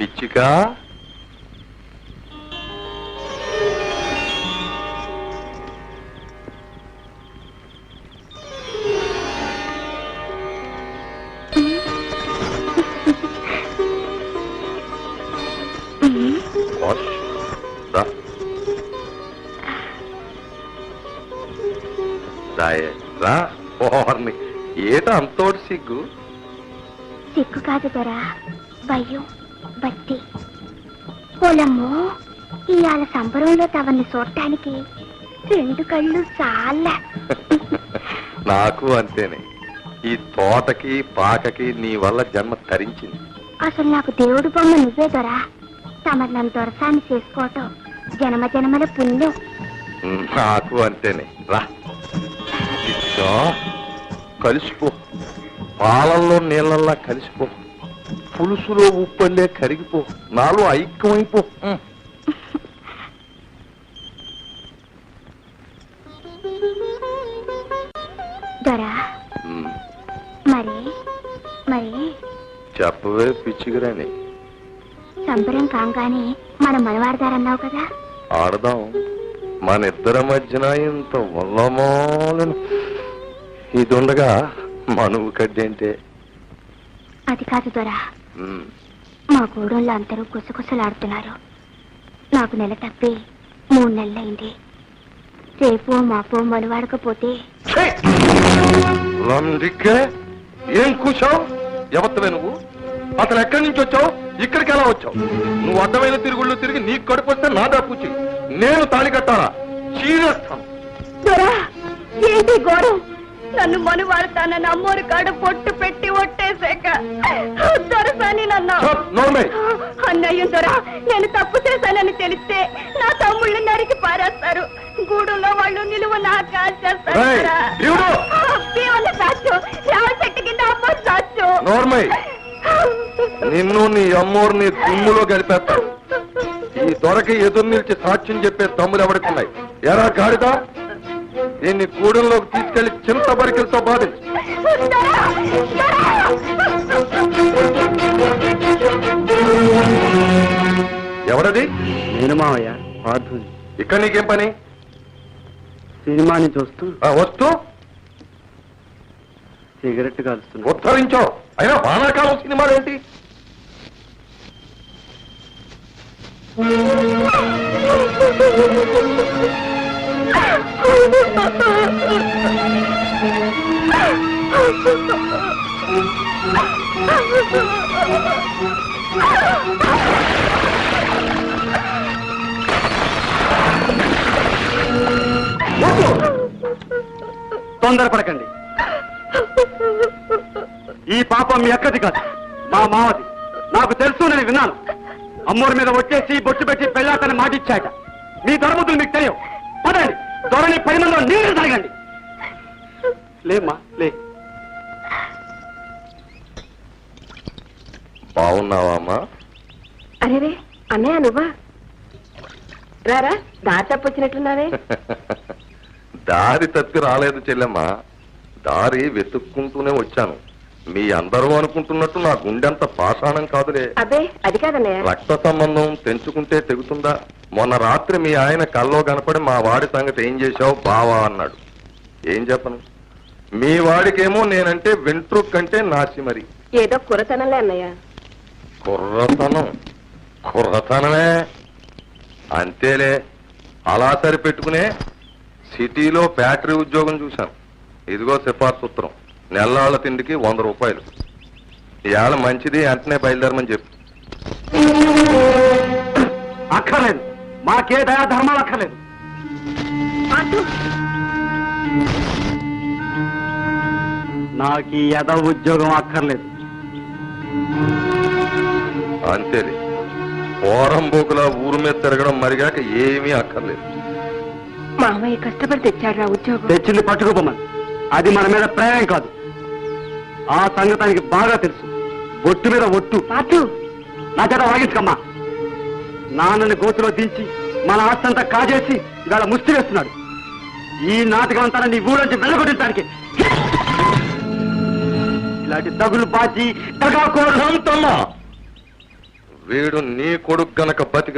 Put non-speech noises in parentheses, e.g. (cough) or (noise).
పిచ్చిక wash. అంతోడు సిగ్గు? సిగ్గు కాదు దొరా. భయం. బట్టి. పొలమ్మో ఇవాళ సంబరంలో తవన్ని చూడటానికి రెండు కళ్ళు చాలా. (laughs) నాకు అంతేనే. ఈ తోటకి పాకకి నీ వల్ల జన్మ తరించింది. అసలు నాకు దేవుడు బొమ్మ నువ్వే దొరా. తమరు నన్ను దొరసాన్ని చేసుకోవటం జన్మ జన్మల పుణ్యం. నాకు అంతేనే. రా. కలిసిపో. పాలల్లో నీళ్ళల్లా కలిసిపో. పులుసులో ఉప్పల్లే కరిగిపో. నాలో ఐక్యమైపో. దొరా. మరి మరి. చెప్పవే పిచ్చిగిరాని. సంబరం కాగానే మన మనవాడదారన్నావు కదా. ఆడదాం. మన ఇద్దరి మధ్యన ఇంత ఉల్లమోలను ఇది ఉండగా మనువు కడ్డేంటే? అది కాదు దొరా. మా గూడెంలో అందరూ గుసగుసలాడుతున్నారు. నాకు నెల తప్పి మూడు నెలలైంది. రేపు మాపో మనువాడకపోతే. ఏం కూర్చావు? ఎవత్తవే నువ్వు? అసలు ఎక్కడి నుంచి వచ్చావు? ఇక్కడికి ఎలా వచ్చావు? నువ్వు అడ్డమైన తిరుగుళ్ళు తిరిగి నీకు కడుపు వస్తే నా దాపూచి నేను తాళి కట్టాలా? ఏంటి ఘోరం నన్ను మనువాడతానని అమ్మోరి కాడ పొట్టు పెట్టి ఒట్టేశాక. దొరసాని నన్ను. అన్నయ్య దొరా నేను తప్పు చేశానని తెలిస్తే నా తమ్ముళ్ళు నరికి పారేస్తారు. గూడులో వాళ్ళు నిలువ నా కాల్చేస్తారు రావ చెట్టు కింద అమ్మ సాచు. నోర్మై. నిన్ను నీ అమ్మోరిని దుమ్ములో గడిపేస్తా ఈ దొరకి ఎదురు నిలిచి సాక్ష్యం చెప్పే తమ్ములు ఎవరికి ఎరా గాడిదా? దీన్ని గూడెంలోకి తీసుకెళ్ళి చింత బరికిలతో బాధించు! ఎవరది? నేను మావయ్య పార్థుని. ఇక్కడ నీకేం పని? సినిమాని చూస్తూ. ఆ, వస్తూ? సిగరెట్ కాలుస్తున్నా. ఉత్తరించో అయినా వానాకాలం సినిమాలు ఏంటి (laughs) తొందరపడకండి. ఈ పాపం మీ అక్కది కాదు మా మావది నాకు తెలుసు నేను విన్నాను. అమ్మోరి మీద వచ్చేసి బొట్టు పెట్టి పెళ్ళాతని మాటిచ్చాట. మీ ధర్మతులు మీకు తెలియవు. పదండి. త్వరని పది మందిలో నీళ్ళు తాగండి. లేమ్మా లే. బాగున్నావా అమ్మా అరేరే అన్నయ్య నువ్వా? రారా దారి తప్పొచ్చినట్లున్నావే (laughs) దారి తప్పి రాలేదు చెల్లెమ్మ. దారి వెతుక్కుంటూనే వచ్చాను. మీ అందరూ అనుకుంటున్నట్టు నా గుండెంత పాషాణం కాదులే. అబ్బే అది కాదన్నయ్య. రక్త సంబంధం తెంచుకుంటే తెగుతుందా? మొన్న రాత్రి మీ ఆయన కల్లో కనపడి మా వాడి సంగతి ఏం చేశావు బావా అన్నాడు. ఏం చెప్పను? మీ వాడికేమో నేనంటే వెంట్రుక్ కంటే నాసి మరి. ఏదో కురతనంలే అన్నయ్య. కుర్రతనం? కుర్రతనమే? అంతేలే. అలా సరిపెట్టుకునే సిటీలో బ్యాటరీ ఉద్యోగం చూశాను. ఇదిగో సిఫార్సు ఉత్తరం. నెల్లాళ్ళ తిండికి వంద రూపాయలు. ఇవాళ మంచిది వెంటనే బయలుదేరమని చెప్పు. అక్కర్లేదు. మాకే దయా ధర్మాలు అక్కర్లేదు. నాకు ఈ యద ఉద్యోగం అక్కర్లేదు. అంతేలే. పోరంబోకులా ఊరు మీద తిరగడం మరిగాక ఏమీ అక్కర్లేదు. మామయ్య కష్టపడి తెచ్చాడు రా ఉద్యోగం. తెచ్చింది పట్టుకోపమని. అది మన మీద ప్రేమ కాదు. ఆ సంగతానికి బాగా తెలుసు. బొట్టు మీద ఒట్టు. నా చేత వాగించకమ్మా. నాన్నని గోతులో దించి మన ఆస్తంతా కాజేసి ఇవాళ ముష్టి వేస్తున్నాడు. ఈ నాటకం అంతా నీ ఊళ్ళొంచి వెళ్ళగొట్టించడానికి. ఇలాంటి తగులు బాచి దగాకోరు శాంతమ్మా వీడు నీ కొడుకు గనక బతికి